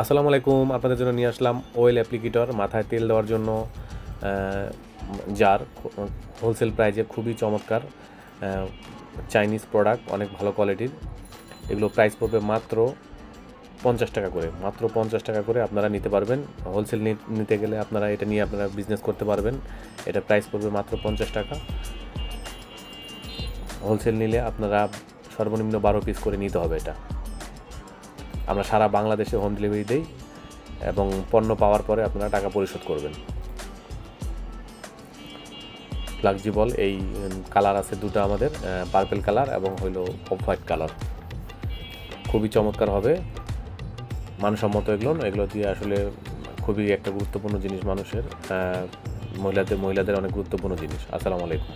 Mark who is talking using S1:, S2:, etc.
S1: আসসালামু আলাইকুম, আপনাদের জন্য নিয়ে আসলাম অয়েল অ্যাপ্লিকেটর মাথায় তেল দেওয়ার জন্য জার হোলসেল প্রাইজে খুবই চমৎকার চাইনিজ প্রোডাক্ট অনেক ভালো কোয়ালিটির এগুলো প্রাইস পড়বে মাত্র পঞ্চাশ টাকা করে, মাত্র পঞ্চাশ টাকা করে আপনারা নিতে পারবেন। হোলসেল নিতে গেলে আপনারা এটা নিয়ে আপনারা বিজনেস করতে পারবেন। এটা প্রাইস পড়বে মাত্র পঞ্চাশ টাকা। হোলসেল নিলে আপনারা সর্বনিম্ন বারো পিস করে নিতে হবে এটা। আমরা সারা বাংলাদেশে হোম ডেলিভারি দেই এবং পণ্য পাওয়ার পরে আপনারা টাকা পরিশোধ করবেন। ফ্লাক্সিবল এই কালার আছে দুটো আমাদের পার্পেল কালার এবং হইল অফ হোয়াইট কালার খুবই চমৎকার হবে। মানসম্মত এগুলো এগুলো দিয়ে আসলে খুবই একটা গুরুত্বপূর্ণ জিনিস মানুষের মহিলাদের মহিলাদের অনেক গুরুত্বপূর্ণ জিনিস। আসসালামু আলাইকুম।